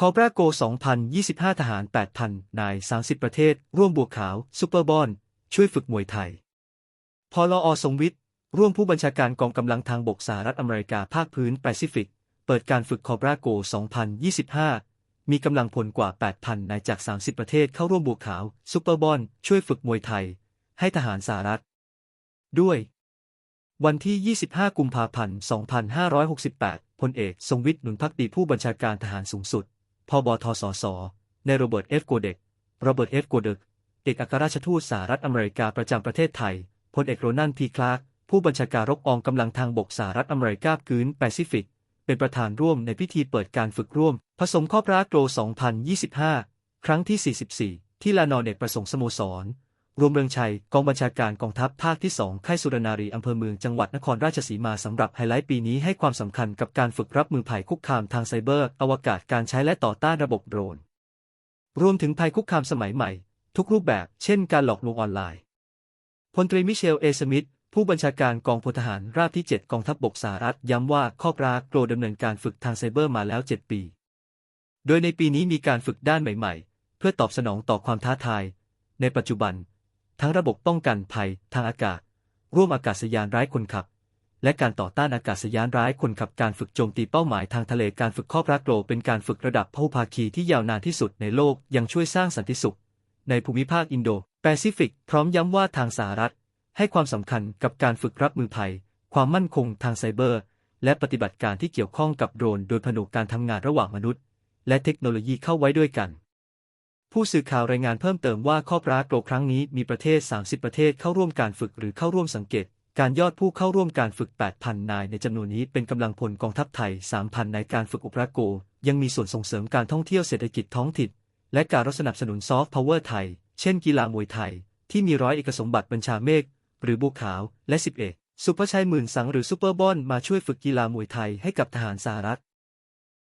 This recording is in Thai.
คอบราโก 2025 ทหาร 8,000 นาย 30 ประเทศ ร่วมบวกขาวซูเปอร์บอล ช่วยฝึกมวยไทยพลอทรงวิทย์ ร่วมผู้บัญชาการกองกำลังทางบกสหรัฐอเมริกาภาคพื้นแปซิฟิก เปิดการฝึกคอบราโก 2025 มีกำลังพลกว่า 8,000 นายจาก 30 ประเทศเข้าร่วมบวกขาวซูเปอร์บอล ช่วยฝึกมวยไทย ให้ทหารสหรัฐ ด้วย วันที่ 25 กุมภาพันธ์ 2568 พลเอก ทรงวิทย์ หนุนพักดีผู้บัญชาการทหารสูงสุด พบทสส ในโรเบิร์ตเอฟโกเด็กโรเบิร์ตเอฟโกเดกเอกอัครราชทูตสหรัฐอเมริกาประจำประเทศไทย พลเอกโรนันพีคลาร์กผู้บัญชาการรบกองกำลังทางบกสหรัฐอเมริกากืนแปซิฟิก เป็นประธานร่วมในพิธีเปิดการฝึกร่วม ผสมครอบราโกร2025 ครั้งที่ 44 ที่ลานอเนกประสงค์สโมสร รวมเมืองชัย กองบัญชาการกองทัพภาคที่ 2 ค่ายสุรนารีอำเภอเมืองจังหวัดนครราชสีมาสำหรับไฮไลท์ปีนี้ให้ความสำคัญกับการฝึกรับมือภัยคุกคามทางไซเบอร์ อวกาศการใช้และต่อต้านระบบโดรน รวมถึงภัยคุกคามสมัยใหม่ ทุกรูปแบบ เช่นการหลอกลวงออนไลน์ พลตรีมิเชล เอสมิธผู้บัญชาการกองพลทหารราบที่ 7 กองทัพบบกสหรัฐ ย้ำว่าข้อบราโกรดำเนินการฝึกทางไซเบอร์มาแล้ว 7 ปี โดยในปีนี้มีการฝึกด้านใหม่ ๆ เพื่อตอบสนองต่อความท้าทาย ในปัจจุบัน ทั้งระบบป้องกันภัยทางอากาศ ร่วมอากาศยานร้ายคนขับ และการต่อต้านอากาศยานร้ายคนขับการฝึกโจมตีเป้าหมายทางทะเลการฝึกข้อบราโกรเป็นการฝึกระดับพหุภาคีที่ยาวนานที่สุดในโลกยังช่วยสร้างสันติสุข ในภูมิภาคอินโดแปซิฟิก พร้อมย้ำว่าทางสหรัฐ ให้ความสำคัญกับการฝึกรับมือภัย ความมั่นคงทางไซเบอร์ และปฏิบัติการที่เกี่ยวข้องกับโดรน โดยผนวกการทำงานระหว่างมนุษย์ และเทคโนโลยีเข้าไว้ด้วยกัน ผู้สื่อข่าวรายงานเพิ่มเติมว่าข้อปราโกรครั้งนี้มีประเทศ 30 ประเทศเข้าร่วมการฝึกหรือเข้าร่วมสังเกต การยอดผู้เข้าร่วมการฝึก 8,000 นาย ในจำนวนนี้เป็นกำลังพลกองทัพไทย 3,000ในการฝึกอุปราโก ยังมีส่วนส่งเสริมการท่องเที่ยวเศรษฐกิจท้องถิ่นและการรสนับสนุนซอฟต์พาวเวอร์ไทย เช่นกีฬามวยไทย ที่มีร้อยเอกสมบัติบัญชาเมฆหรือบัวขาวและสิบเอสุภชัยหมื่นสังหรือซูเปอร์บอลมาช่วยฝึกกีฬามวยไทยให้กับทหารสหรัฐ